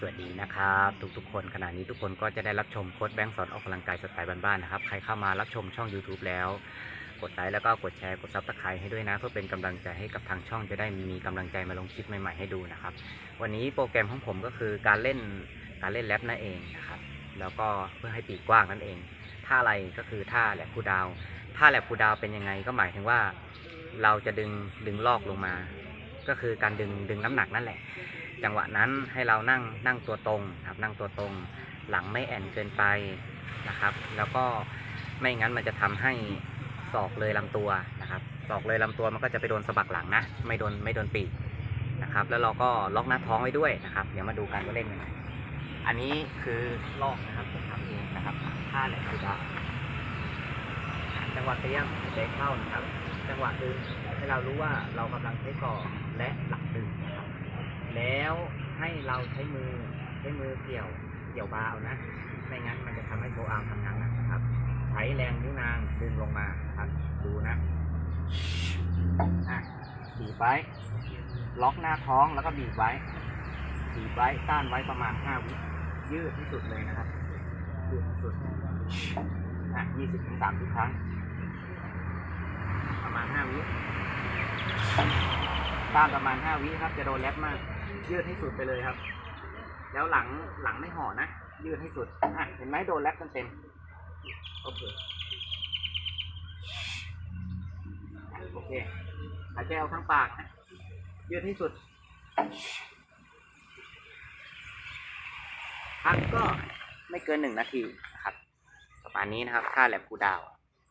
สวัสดีนะครับทุกๆคนขณะนี้ทุกคนก็จะได้รับชมโค้ดแบงค์สอนออกกำลังกายสไตล์บ้านๆนะครับใครเข้ามารับชมช่อง YouTube แล้ว กดไลค์แล้วก็กดแชร์กดซับสไครต์ให้ด้วยนะ เพื่อเป็นกำลังใจให้กับทางช่องจะได้มีกำลังใจมาลงคลิปใหม่ๆให้ดูนะครับ วันนี้โปรแกรมของผมก็คือการเล่นการเล่นแรปนั่นเองนะครับแล้วก็เพื่อให้ปีกกว้างนั่นเองท่าอะไรก็คือท่าแหลกคูดาวท่าแหลกคูดาวเป็นยังไงก็หมายถึงว่า เราจะดึงดึงลอกลงมา ก็คือการดึงดึงน้ำหนักนั่นแหละ จังหวะนั้นให้เรานั่งนั่งตัวตรงครับ นั่งตัวตรง หลังไม่แอนเกินไปนะครับ แล้วก็ไม่งั้นมันจะทำให้ศอกเลยลำตัวนะครับศอกเลยลำตัวมันก็จะไปโดนสะบักหลังนะ ไม่โดนไม่โดนปีกนะครับ แล้วเราก็ล็อกหน้าท้องไว้ด้วยนะครับ เดี๋ยวมาดูกันว่าเล่นยังไงอันนี้คือลอกนะครับผมทำเองนะครับท่าแหลกคือดาจังหวะเตี้ยมใจเข้านะครับ จังหวะดึงให้เรารู้ว่าเรากำลังใช้ศอและหลังดึงนะครับ แล้วให้เราใช้มือใช้มือเกี่ยวเกี่ยวบาเอานะไม่งั้นมันจะทำให้โชว์อาร์มทำงานหนักนะครับ ใช้แรงนิ้วนางดึงลงมาครับดูนะอะบีบไว้ ล็อกหน้าท้องแล้วก็บีบไว้บีบไว้ต้านไว้ประมาณห้าวิยืดที่สุดเลยนะครับยืดที่สุดอะยี่สิบถึงสามสิบครั้ง ประมาณห้าวิ ตานประมาณห้าวิครับ จะโดนแรปมาก ยืดให้สุดไปเลยครับ แล้วหลังหลังไม่ห่อนะ ยืดให้สุดอะเห็นไหมโดนแรปเต็มๆโอเคโอเคหายใจเอาทั้งปากนะยืดให้สุดพักก็ไม่เกินหนึ่งนาทีนะครับ ประมาณนี้นะครับท่าแลมคูดาว